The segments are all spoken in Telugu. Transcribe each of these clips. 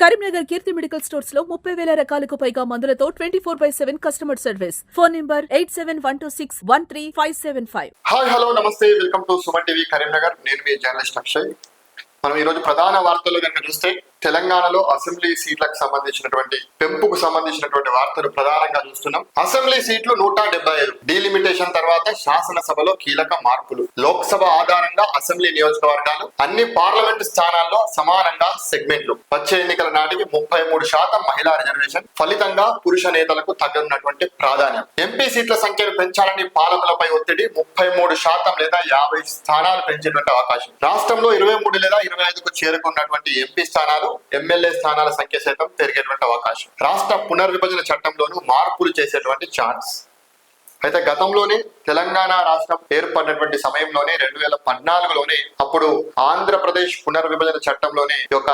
కరీంనగర్ కీర్తి మెడికల్ స్టోర్స్లో ముప్పై వేల రకాలకు పైగా మందులతో twenty four by seven customer service. Phone number eight seven one two six one three five seven five. Hi hello namaste. Welcome to Suman TV Karimnagar. నేను మీ జర్నలిస్ట్ అక్షయ్. మనం ఈరోజు ప్రధాన వార్తల్లో కనుక చూస్తే తెలంగాణలో అసెంబ్లీ సీట్లకు సంబంధించినటువంటి పెంపుకు సంబంధించినటువంటి వార్తలు ప్రధానంగా చూస్తున్నాం. అసెంబ్లీ సీట్లు నూట డెబ్బై ఐదు. డీలిమిటేషన్ తర్వాత శాసనసభలో కీలక మార్పులు. లోక్సభ ఆధారంగా అసెంబ్లీ నియోజకవర్గాలు అన్ని పార్లమెంట్ స్థానాల్లో సమానంగా సెగ్మెంట్లు. వచ్చే ఎన్నికల నాటికి ముప్పై మూడు శాతం మహిళా రిజర్వేషన్ ఫలితంగా పురుష నేతలకు తగ్గనున్నటువంటి ప్రాధాన్యం. ఎంపీ సీట్ల సంఖ్యను పెంచాలని పాలకులపై ఒత్తిడి ముప్పై మూడు శాతం లేదా యాభై స్థానాలు పెంచేటువంటి అవకాశం. రాష్ట్రంలో ఇరవై మూడు లేదా ఇరవై ఐదుకు చేరుకున్నటువంటి ఎంపీ స్థానాలు ఎమ్మెల్యే స్థానాల సంఖ్య సైతం పెరిగేటువంటి అవకాశం. రాష్ట్ర పునర్విభజన చట్టంలోనూ మార్పులు చేసేటువంటి ఛాన్స్. అయితే గతంలోనే తెలంగాణ రాష్ట్రం ఏర్పడినటువంటి సమయంలోనే రెండు వేల పద్నాలుగులోనే అప్పుడు ఆంధ్రప్రదేశ్ పునర్విభజన చట్టంలోనే ఈ యొక్క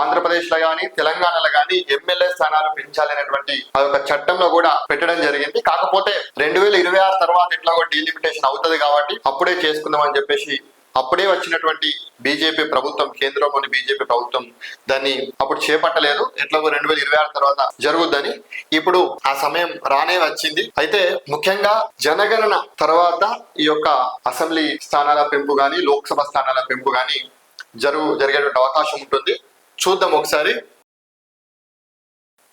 ఆంధ్రప్రదేశ్లో గాని తెలంగాణలో గాని ఎమ్మెల్యే స్థానాలు పెంచాలనేటువంటి ఆ యొక్క చట్టంలో కూడా పెట్టడం జరిగింది. కాకపోతే రెండు వేల ఇరవై ఆరు తర్వాత ఎట్లాగో డీలిమిటేషన్ అవుతుంది కాబట్టి అప్పుడే చేసుకుందాం అని చెప్పేసి అప్పుడే వచ్చినటువంటి బీజేపీ ప్రభుత్వం కేంద్రంలోని బీజేపీ ప్రభుత్వం దాన్ని అప్పుడు చేపట్టలేదు. ఎట్లాగో రెండు వేల ఇరవై ఆరు తర్వాత జరుగుద్దని. ఇప్పుడు ఆ సమయం రానే వచ్చింది. అయితే ముఖ్యంగా జనగణన తర్వాత ఈ యొక్క అసెంబ్లీ స్థానాల పెంపు గాని లోక్సభ స్థానాల పెంపు గాని జరుగు జరిగేటువంటి అవకాశం ఉంటుంది. చూద్దాం ఒకసారి.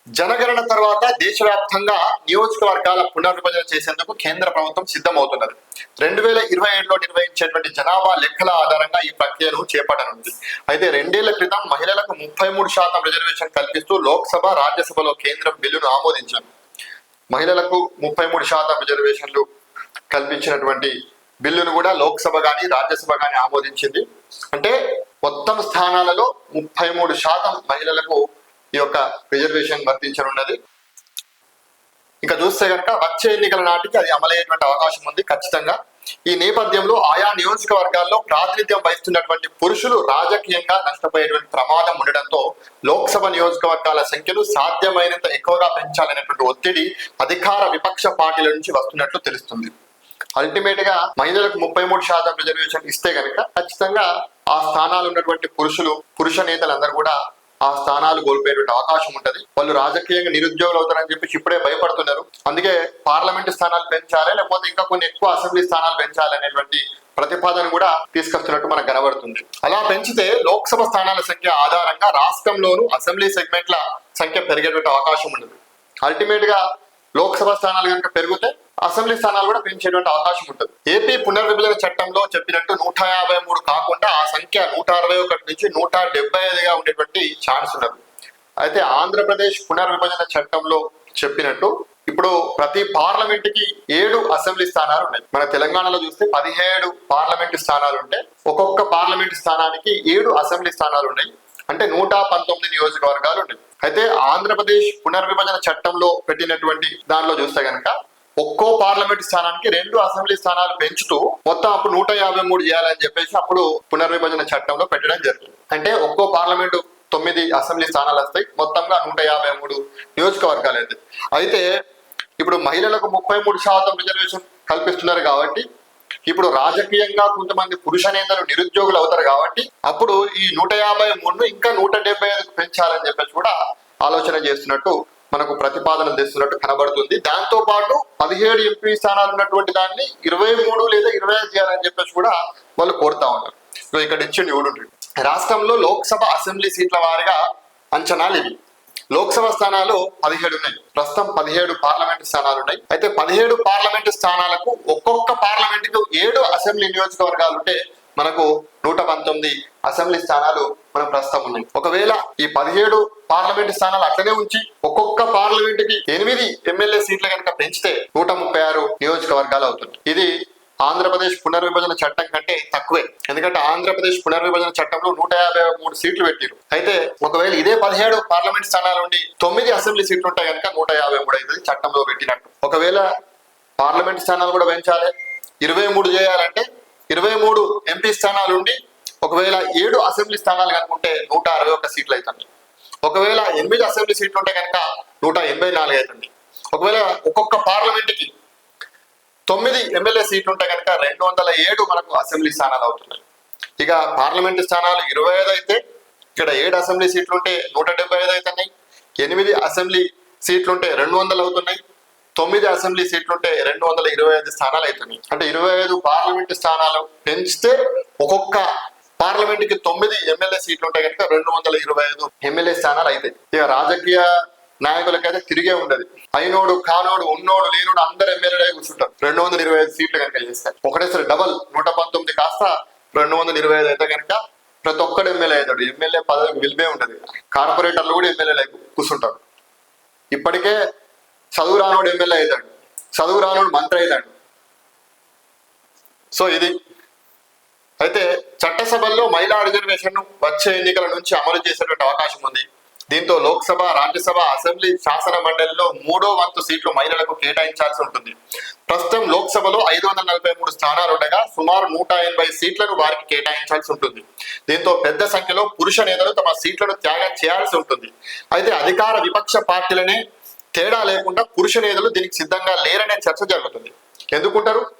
జనగణన తర్వాత దేశవ్యాప్తంగా నియోజకవర్గాల పునర్విభజన చేసేందుకు కేంద్ర ప్రభుత్వం సిద్ధమవుతున్నది. రెండు వేల ఇరవై ఏడులో నిర్వహించేటువంటి జనాభా లెక్కల ఆధారంగా ఈ ప్రక్రియను చేపట్టనుంది. అయితే రెండేళ్ళ క్రితం మహిళలకు ముప్పై మూడు శాతం రిజర్వేషన్ కల్పిస్తూ లోక్సభ రాజ్యసభలో కేంద్రం బిల్లును ఆమోదించింది. మహిళలకు ముప్పై మూడు శాతం రిజర్వేషన్లు కల్పించినటువంటి బిల్లును కూడా లోక్సభ గాని రాజ్యసభ గాని ఆమోదించింది. అంటే మొత్తం స్థానాలలో ముప్పై మూడు శాతం మహిళలకు ఈ యొక్క రిజర్వేషన్ వర్తించనున్నది ఇంకా చూస్తే కనుక వచ్చే ఎన్నికల నాటికి అది అమలయ్యేటువంటి అవకాశం ఉంది ఖచ్చితంగా. ఈ నేపథ్యంలో ఆయా నియోజకవర్గాల్లో ప్రాతినిధ్యం వహిస్తున్నటువంటి పురుషులు రాజకీయంగా నష్టపోయేటువంటి ప్రమాదం ఉండడంతో లోక్సభ నియోజకవర్గాల సంఖ్యను సాధ్యమైనంత ఎక్కువగా పెంచాలనేటువంటి ఒత్తిడి అధికార విపక్ష పార్టీల నుంచి వస్తున్నట్లు తెలుస్తుంది. అల్టిమేట్గా మహిళలకు ముప్పై మూడు శాతం రిజర్వేషన్ ఇస్తే కనుక ఖచ్చితంగా ఆ స్థానాలు ఉన్నటువంటి పురుషులు పురుష నేతలందరూ కూడా ఆ స్థానాలు కోల్పోయేటువంటి అవకాశం ఉంటది. వాళ్ళు రాజకీయంగా నిరుద్యోగులు అవుతారని చెప్పేసి ఇప్పుడే భయపడుతున్నారు. అందుకే పార్లమెంట్ స్థానాలు పెంచాలి లేకపోతే ఇంకా కొన్ని ఎక్కువ అసెంబ్లీ స్థానాలు పెంచాలి అనేటువంటి ప్రతిపాదన కూడా తీసుకొస్తున్నట్టు మనకు కనబడుతుంది. అలా పెంచితే లోక్సభ స్థానాల సంఖ్య ఆధారంగా రాష్ట్రంలోను అసెంబ్లీ సెగ్మెంట్ల సంఖ్య పెరిగేటువంటి అవకాశం ఉండదు. అల్టిమేట్గా లోక్సభ స్థానాలు కనుక పెరిగితే అసెంబ్లీ స్థానాలు కూడా పెంచేటువంటి అవకాశం ఉంటుంది. ఏపీ పునర్విభజన చట్టంలో చెప్పినట్టు నూట యాభై మూడు కాకుండా ఆ సంఖ్య నూట అరవై ఒకటి నుంచి నూట డెబ్బై ఐదుగా ఉండేటువంటి ఛాన్స్ ఉన్నది. అయితే ఆంధ్రప్రదేశ్ పునర్విభజన చట్టంలో చెప్పినట్టు ఇప్పుడు ప్రతి పార్లమెంట్కి ఏడు అసెంబ్లీ స్థానాలు ఉన్నాయి. మన తెలంగాణలో చూస్తే పదిహేడు పార్లమెంట్ స్థానాలు ఉంటాయి. ఒక్కొక్క పార్లమెంట్ స్థానానికి ఏడు అసెంబ్లీ స్థానాలు ఉన్నాయి. అంటే నూట పంతొమ్మిది నియోజకవర్గాలు ఉన్నాయి. అయితే ఆంధ్రప్రదేశ్ పునర్విభజన చట్టంలో పెట్టినటువంటి దానిలో చూస్తే కనుక ఒక్కో పార్లమెంట్ స్థానానికి రెండు అసెంబ్లీ స్థానాలు పెంచుతూ మొత్తం అప్పుడు నూట యాభై మూడు చేయాలని చెప్పేసి అప్పుడు పునర్విభజన చట్టంలో పెట్టడం జరిగింది అంటే ఒక్కో పార్లమెంటు తొమ్మిది అసెంబ్లీ స్థానాలు వస్తాయి. మొత్తంగా నూట యాభై మూడు నియోజకవర్గాలు అయితే. అయితే ఇప్పుడు మహిళలకు ముప్పై మూడు శాతం రిజర్వేషన్ కల్పిస్తున్నారు కాబట్టి ఇప్పుడు రాజకీయంగా కొంతమంది పురుష నేతలు నిరుద్యోగులు అవుతారు కాబట్టి అప్పుడు ఈ నూట యాభై మూడును ఇంకా నూట డెబ్బై ఐదుకు పెంచాలని చెప్పేసి కూడా ఆలోచన చేస్తున్నట్టు మనకు ప్రతిపాదన తెస్తున్నట్టు కనబడుతుంది. దాంతో పాటు పదిహేడు ఎంపీ స్థానాలు ఉన్నటువంటి దాన్ని ఇరవై మూడు లేదా ఇరవై ఐదు చేయాలని చెప్పేసి కూడా వాళ్ళు కోరుతా ఉన్నారు సో ఇక్కడ ఇచ్చిండి చూడండి రాష్ట్రంలో లోక్సభ అసెంబ్లీ సీట్ల వారిగా అంచనాలు ఇవి. లోక్సభ స్థానాలు పదిహేడు ఉన్నాయి. ప్రస్తుతం పదిహేడు పార్లమెంట్ స్థానాలు ఉన్నాయి. అయితే పదిహేడు పార్లమెంట్ స్థానాలకు ఒక్కొక్క పార్లమెంటుకు ఏడు అసెంబ్లీ నియోజకవర్గాలు ఉంటే మనకు నూట పంతొమ్మిది అసెంబ్లీ స్థానాలు మనం ప్రస్తుతం ఉన్నాయి. ఒకవేళ ఈ పదిహేడు పార్లమెంట్ స్థానాలు అట్లనే ఉంచి ఒక్కొక్క పార్లమెంట్కి ఎనిమిది ఎమ్మెల్యే సీట్లు కనుక పెంచితే నూట ముప్పై ఆరు నియోజకవర్గాలు అవుతుంది. ఇది ఆంధ్రప్రదేశ్ పునర్విభజన చట్టం కంటే తక్కువే. ఎందుకంటే ఆంధ్రప్రదేశ్ పునర్విభజన చట్టంలో నూట యాభై మూడు సీట్లు పెట్టారు. అయితే ఒకవేళ ఇదే పదిహేడు పార్లమెంట్ స్థానాల నుండి తొమ్మిది అసెంబ్లీ సీట్లు ఉంటాయి కనుక నూట యాభై మూడు అవుతుంది చట్టంలో పెట్టినట్టు. ఒకవేళ పార్లమెంట్ స్థానాలు కూడా పెంచాలి ఇరవై మూడు చేయాలంటే ఇరవై మూడు ఎంపీ స్థానాలు ఉండి ఒకవేళ ఏడు అసెంబ్లీ స్థానాలు కనుకుంటే నూట అరవై ఒక్క సీట్లు అవుతుంది. ఒకవేళ ఎనిమిది అసెంబ్లీ సీట్లు ఉంటే కనుక నూట ఎనభై నాలుగు అవుతుంది. ఒకవేళ ఒక్కొక్క పార్లమెంట్కి తొమ్మిది ఎమ్మెల్యే సీట్లు ఉంటే కనుక రెండు వందల ఏడు మనకు అసెంబ్లీ స్థానాలు అవుతున్నాయి. ఇక పార్లమెంట్ స్థానాలు ఇరవై ఐదు అయితే ఇక్కడ ఏడు అసెంబ్లీ సీట్లు ఉంటే నూట డెబ్బై ఐదు అవుతున్నాయి. ఎనిమిది అసెంబ్లీ సీట్లు ఉంటే రెండు వందలు అవుతున్నాయి. తొమ్మిది అసెంబ్లీ సీట్లు ఉంటే రెండు వందల ఇరవై ఐదు స్థానాలు అవుతున్నాయి అంటే ఇరవై ఐదు పార్లమెంట్ స్థానాలు పెంచితే ఒక్కొక్క పార్లమెంట్కి తొమ్మిది ఎమ్మెల్యే సీట్లు ఉంటాయి కనుక రెండు వందల ఇరవై ఐదు ఎమ్మెల్యే స్థానాలు అవుతాయి ఇక రాజకీయ నాయకులకైతే తిరిగే ఉండదు. అయినోడు కానోడు ఉన్నోడు లేనోడు అందరు ఎమ్మెల్యేలే కూర్చుంటారు. రెండు వందల ఇరవై ఐదు సీట్లు కనుక చేస్తారు. ఒకటేసారి డబల్ నూట పంతొమ్మిది కాస్త రెండు వందల ఇరవై ఐదు అయితే కనుక ప్రతి ఒక్కడు ఎమ్మెల్యే అవుతాడు. ఎమ్మెల్యే పదవికి విలువే ఉండదు. కార్పొరేటర్లు కూడా ఎమ్మెల్యేలే కూర్చుంటారు. ఇప్పటికే చదువు రానోడు ఎమ్మెల్యే అవుతాడు. చదువు రానోడు మంత్రి అవుతాడు. సో ఇది. అయితే చట్టసభల్లో మహిళా రిజర్వేషన్ వచ్చే ఎన్నికల నుంచి అమలు చేసేటువంటి అవకాశం ఉంది. దీంతో లోక్సభ రాజ్యసభ అసెంబ్లీ శాసన మండలిలో మూడో వంతు సీట్లు మహిళలకు కేటాయించాల్సి ఉంటుంది. ప్రస్తుతం లోక్సభలో ఐదు వందల నలభై మూడు స్థానాలు ఉండగా సుమారు నూట ఎనభై సీట్లను వారికి కేటాయించాల్సి ఉంటుంది. దీంతో పెద్ద సంఖ్యలో పురుష నేతలు తమ సీట్లను త్యాగం చేయాల్సి ఉంటుంది. అయితే అధికార విపక్ష పార్టీలనే తేడా లేకుండా పురుష నేతలు దీనికి సిద్ధంగా లేరనే చర్చ జరుగుతుంది. ఎందుకుంటారు?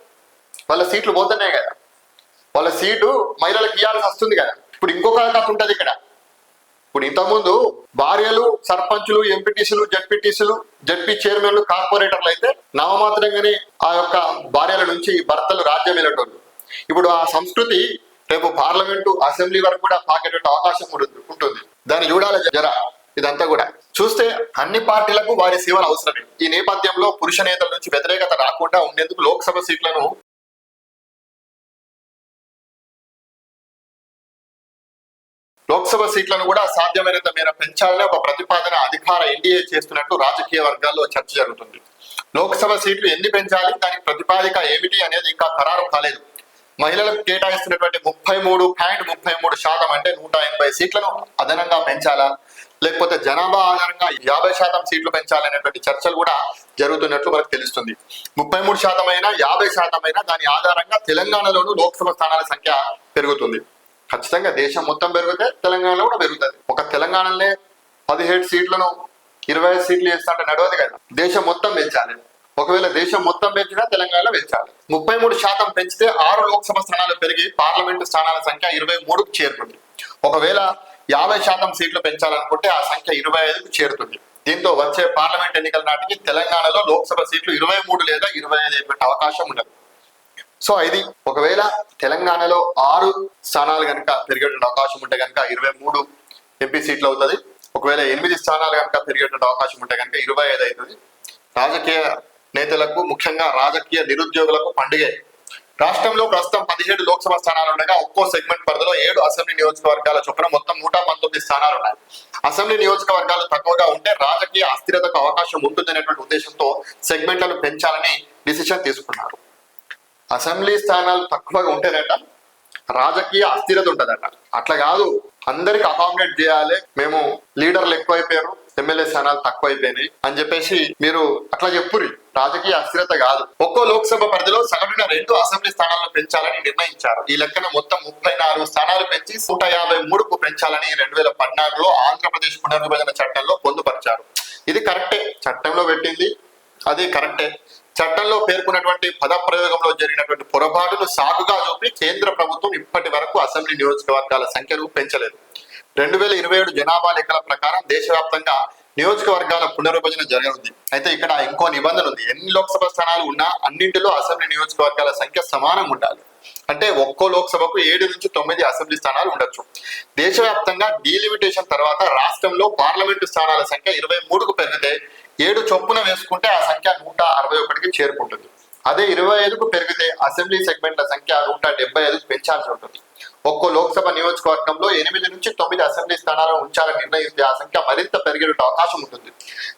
వాళ్ళ సీట్లు పోతున్నాయి కదా. వాళ్ళ సీటు మహిళలకు ఇవ్వాల్సి వస్తుంది కదా. ఇప్పుడు ఇంకొక కథ ఉంటుంది ఇక్కడ. ఇప్పుడు ఇంతకుముందు భార్యలు సర్పంచులు ఎంపీటీసీలు జడ్పీటీసీలు జడ్పీ చైర్మన్లు కార్పొరేటర్లు అయితే నామమాత్రంగానే ఆ యొక్క భార్యల నుంచి భర్తలు రాజ్యం వెళ్ళేటోళ్ళు. ఇప్పుడు ఆ సంస్కృతి రేపు పార్లమెంటు అసెంబ్లీ వరకు కూడా పాకేటువంటి అవకాశం ఉంటుంది. దాన్ని చూడాలి జర. ఇదంతా కూడా. చూస్తే అన్ని పార్టీలకు వారి సేవలు అవసరమే. ఈ నేపథ్యంలో పురుష నేతల నుంచి వ్యతిరేకత రాకుండా ఉండేందుకు లోక్సభ సీట్లను లోక్సభ సీట్లను కూడా సాధ్యమైనంత మేర పెంచాలని ఒక ప్రతిపాదన అధికార ఎన్డీఏ చేస్తున్నట్టు రాజకీయ వర్గాల్లో చర్చ జరుగుతుంది. లోక్సభ సీట్లు ఎన్ని పెంచాలి? దానికి ప్రతిపాదిక ఏమిటి అనేది ఇంకా ఖరారు కాలేదు. మహిళలకు కేటాయిస్తున్నటువంటి ముప్పై మూడు పాయింట్ ముప్పై మూడు శాతం అంటే నూట ఎనభై సీట్లను అదనంగా పెంచాలా? లేకపోతే జనాభా ఆధారంగా యాభై శాతం సీట్లు పెంచాలనేటువంటి చర్చలు కూడా జరుగుతున్నట్లు మనకు తెలుస్తుంది. ముప్పై మూడు శాతం అయినా యాభై శాతం అయినా దాని ఆధారంగా తెలంగాణలోనూ లోక్సభ స్థానాల సంఖ్య పెరుగుతుంది. ఖచ్చితంగా దేశం మొత్తం పెరిగితే తెలంగాణలో కూడా పెరుగుతుంది. ఒక తెలంగాణలోనే పదిహేడు సీట్లను ఇరవై సీట్లు వేస్తుంటే నడవదు కదా. దేశం మొత్తం పెంచాలి. ఒకవేళ దేశం మొత్తం పెంచినా తెలంగాణలో పెంచాలి. ముప్పై మూడు శాతం పెంచితే ఆరు లోక్సభ స్థానాలు పెరిగి పార్లమెంటు స్థానాల సంఖ్య ఇరవై మూడుకు చేరుకుంది. ఒకవేళ యాభై శాతం సీట్లు పెంచాలనుకుంటే ఆ సంఖ్య ఇరవై ఐదుకు చేరుతుంది. దీంతో వచ్చే పార్లమెంట్ ఎన్నికల నాటికి తెలంగాణలో లోక్సభ సీట్లు ఇరవై మూడు లేదా ఇరవై ఐదు అయిపోయే అవకాశం ఉండదు. సో ఇది ఒకవేళ తెలంగాణలో ఆరు స్థానాలు కనుక పెరిగేటువంటి అవకాశం ఉంటే కనుక ఇరవై మూడు ఎంపీ సీట్లు అవుతుంది. ఒకవేళ ఎనిమిది స్థానాలు కనుక పెరిగేటువంటి అవకాశం ఉంటే కనుక ఇరవై ఐదు అవుతుంది. రాజకీయ నేతలకు ముఖ్యంగా రాజకీయ నిరుద్యోగులకు పండుగే రాష్ట్రంలో ప్రస్తుతం పదిహేడు లోక్సభ స్థానాలు ఉండగా ఒక్కో సెగ్మెంట్ పరిధిలో ఏడు అసెంబ్లీ నియోజకవర్గాల చొప్పున మొత్తం నూట పంతొమ్మిది స్థానాలు ఉన్నాయి. అసెంబ్లీ నియోజకవర్గాలు తక్కువగా ఉంటే రాజకీయ అస్థిరతకు అవకాశం ఉంటుందనేటువంటి ఉద్దేశంతో సెగ్మెంట్లను పెంచాలని డిసిషన్ తీసుకున్నారు. అసెంబ్లీ స్థానాలు తక్కువగా ఉంటేనట రాజకీయ అస్థిరత ఉంటదట. అట్లా కాదు అందరికి అకామిడేట్ చేయాలి మేము లీడర్లు ఎక్కువైపోయారు ఎమ్మెల్యే స్థానాలు తక్కువైపోయినాయి అని చెప్పేసి మీరు అట్లా చెప్పురి రాజకీయ అస్థిరత కాదు. ఒక్కో లోక్సభ పరిధిలో సగటున రెండు అసెంబ్లీ స్థానాలను పెంచాలని నిర్ణయించారు. ఈ లెక్కన మొత్తం ముప్పై నాలుగు స్థానాలు పెంచి నూట యాభై మూడుకు పెంచాలని రెండు వేల పద్నాలుగులో ఆంధ్రప్రదేశ్ పునర్విభజన చట్టంలో పొందుపరిచారు. ఇది కరెక్టే. చట్టంలో పెట్టింది. అది కరెక్టే. చట్టంలో పేర్కొన్నటువంటి పద ప్రయోగంలో జరిగినటువంటి పొరపాటును సాగుగా చూపి కేంద్ర ప్రభుత్వం ఇప్పటి వరకు అసెంబ్లీ నియోజకవర్గాల సంఖ్యను పెంచలేదు. రెండు వేల ఇరవై ఏడు జనాభా లెక్కల ప్రకారం దేశవ్యాప్తంగా నియోజకవర్గాల పునర్విభజన జరగనుంది. అయితే ఇక్కడ ఇంకో నిబంధన ఉంది. ఎన్ని లోక్సభ స్థానాలు ఉన్నా అన్నింటిలో అసెంబ్లీ నియోజకవర్గాల సంఖ్య సమానంగా ఉండాలి. అంటే ఒక్కో లోక్సభకు ఏడు నుంచి తొమ్మిది అసెంబ్లీ స్థానాలు ఉండొచ్చు. దేశవ్యాప్తంగా డీలిమిటేషన్ తర్వాత రాష్ట్రంలో పార్లమెంటు స్థానాల సంఖ్య ఇరవై మూడుకు పెరిగితే ఏడు చొప్పున వేసుకుంటే ఆ సంఖ్య నూట అరవై ఒకటికి చేరుకుంటుంది. అదే ఇరవై ఐదుకు పెరిగితే అసెంబ్లీ సెగ్మెంట్ల సంఖ్య నూట డెబ్బై ఐదుకు పెంచాల్సి ఉంటుంది. ఒక్కో లోక్సభ నియోజకవర్గంలో ఎనిమిది నుంచి తొమ్మిది అసెంబ్లీ స్థానాలను ఉంచాలని నిర్ణయిస్తే ఆ సంఖ్య అవకాశం ఉంటుంది.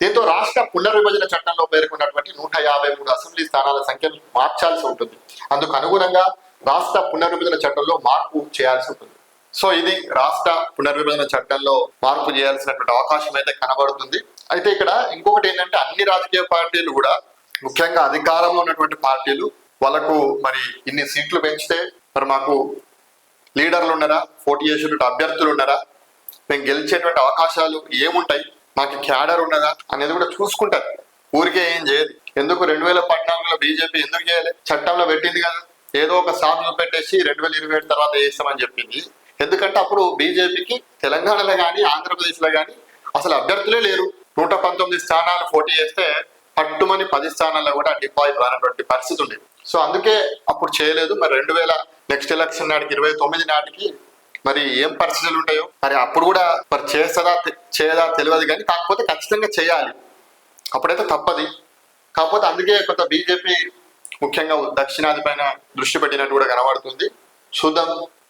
దీంతో రాష్ట్ర పునర్విభజన చట్టంలో పేర్కొన్నటువంటి నూట యాభై మూడు అసెంబ్లీ స్థానాల సంఖ్యను మార్చాల్సి ఉంటుంది. అందుకు అనుగుణంగా రాష్ట్ర పునర్విభజన చట్టంలో మార్పు చేయాల్సి ఉంటుంది. సో ఇది రాష్ట్ర పునర్విభజన చట్టంలో మార్పు చేయాల్సినటువంటి అవకాశం అయితే కనబడుతుంది. అయితే ఇక్కడ ఇంకొకటి ఏంటంటే అన్ని రాజకీయ పార్టీలు కూడా ముఖ్యంగా అధికారంలో ఉన్నటువంటి పార్టీలు వాళ్ళకు మరి ఇన్ని సీట్లు పెంచితే మరి మాకు లీడర్లు ఉన్నారా? పోటీ చేసేటువంటి అభ్యర్థులు ఉన్నారా? మేము గెలిచేటువంటి అవకాశాలు ఏముంటాయి? మాకు క్యాడర్ ఉన్నదా అనేది కూడా చూసుకుంటారు ఊరికే ఏం చేయదు. ఎందుకు రెండు వేల పద్నాలుగులో బీజేపీ ఎందుకు చేయాలి? చట్టంలో పెట్టింది కదా. ఏదో ఒక సాధన పెట్టేసి రెండు వేల ఇరవై ఏడు తర్వాత చేస్తామని చెప్పింది. ఎందుకంటే అప్పుడు బీజేపీకి తెలంగాణలో కానీ ఆంధ్రప్రదేశ్లో కానీ అసలు అభ్యర్థులే లేరు. నూట పంతొమ్మిది స్థానాలు పోటీ చేస్తే పట్టుమని పది స్థానాల్లో కూడా డిపాజిట్ రానటువంటి పరిస్థితి ఉంది సో అందుకే అప్పుడు చేయలేదు. మరి రెండు వేల నెక్స్ట్ ఎలక్షన్ నాటికి ఇరవై తొమ్మిది నాటికి మరి ఏం పరిస్థితులు ఉంటాయో? మరి అప్పుడు కూడా మరి చేస్తుందా చేయదా తెలియదు కానీ కాకపోతే ఖచ్చితంగా చేయాలి. అప్పుడైతే తప్పది. కాకపోతే అందుకే కొంత బీజేపీ ముఖ్యంగా దక్షిణాది పైన దృష్టి పెట్టినట్టు కూడా కనబడుతుంది. చూద్దాం.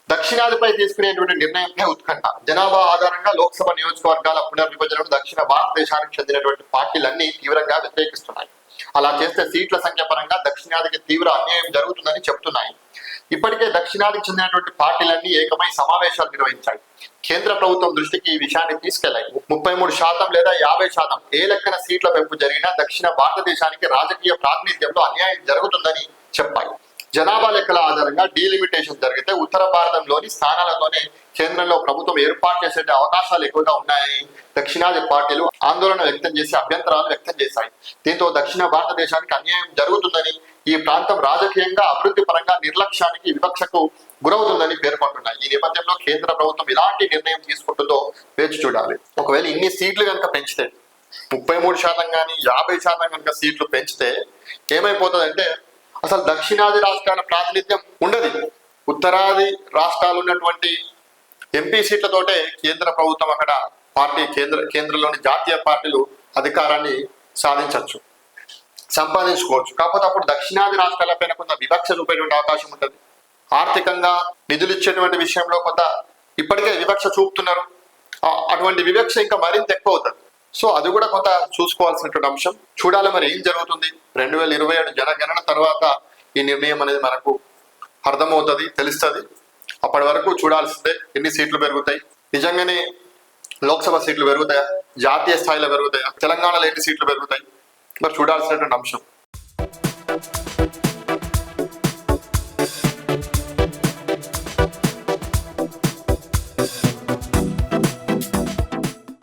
దక్షిణాదిపై తీసుకునేటువంటి నిర్ణయంపై ఉత్కంఠ. జనాభా ఆధారంగా లోక్సభ నియోజకవర్గాల పునర్విభజనను దక్షిణ భారతదేశానికి చెందినటువంటి పార్టీలన్నీ తీవ్రంగా వ్యతిరేకిస్తున్నాయి. అలా చేస్తే సీట్ల సంఖ్య పరంగా దక్షిణాదికి తీవ్ర అన్యాయం జరుగుతుందని చెబుతున్నాయి ఇప్పటికే దక్షిణాదికి చెందినటువంటి పార్టీలన్నీ ఏకమై సమావేశాలు నిర్వహించాయి. కేంద్ర ప్రభుత్వం దృష్టికి ఈ విషయాన్ని తీసుకెళ్ళాయి. ముప్పై మూడు శాతం లేదా యాభై శాతం ఏ లెక్కన సీట్ల పెంపు జరిగినా దక్షిణ భారతదేశానికి రాజకీయ ప్రాతినిధ్యంలో అన్యాయం జరుగుతుందని చెప్పాయి. జనాభా లెక్కల ఆధారంగా డీలిమిటేషన్ జరిగితే ఉత్తర భారతంలోని స్థానాలతోనే కేంద్రంలో ప్రభుత్వం ఏర్పాటు చేసే అవకాశాలు ఎక్కువగా ఉన్నాయని దక్షిణాది పార్టీలు ఆందోళన వ్యక్తం చేసి అభ్యంతరాలు వ్యక్తం చేశాయి. దీంతో దక్షిణ భారతదేశానికి అన్యాయం జరుగుతుందని ఈ ప్రాంతం రాజకీయంగా అభివృద్ధి పరంగా నిర్లక్ష్యానికి వివక్షకు గురవుతుందని పేర్కొంటున్నాయి. ఈ నేపథ్యంలో కేంద్ర ప్రభుత్వం ఎలాంటి నిర్ణయం తీసుకుంటుందో వేచి చూడాలి. ఒకవేళ ఇన్ని సీట్లు కనుక పెంచితే ముప్పై మూడు శాతం కానీ యాభై శాతం కనుక సీట్లు పెంచితే ఏమైపోతుందంటే అసలు దక్షిణాది రాష్ట్రాల ప్రాతినిధ్యం ఉండదు. ఉత్తరాది రాష్ట్రాలు ఉన్నటువంటి ఎంపీ సీట్లతోటే కేంద్ర ప్రభుత్వం అక్కడ పార్టీ కేంద్ర కేంద్రంలోని జాతీయ పార్టీలు అధికారాన్ని సాధించవచ్చు సంపాదించుకోవచ్చు. కాకపోతే అప్పుడు దక్షిణాది రాష్ట్రాలపైన కొంత వివక్ష చూపేటువంటి అవకాశం ఉంటుంది. ఆర్థికంగా నిధులు ఇచ్చేటువంటి విషయంలో కొంత ఇప్పటికే వివక్ష చూపుతున్నారు. అటువంటి వివక్ష ఇంకా మరింత ఎక్కువ అవుతుంది సో అది కూడా కొంత చూసుకోవాల్సినటువంటి అంశం. చూడాలి మరి ఏం జరుగుతుంది. రెండు వేల ఇరవై ఏడు జనగణన తర్వాత ఈ నిర్ణయం అనేది మనకు అర్థమవుతుంది తెలుస్తుంది. అప్పటి వరకు చూడాల్సిందే ఎన్ని సీట్లు పెరుగుతాయి. నిజంగానే లోక్సభ సీట్లు పెరుగుతాయా? జాతీయ స్థాయిలో పెరుగుతాయా? తెలంగాణలో ఎన్ని సీట్లు పెరుగుతాయి? మరి చూడాల్సినటువంటి అంశం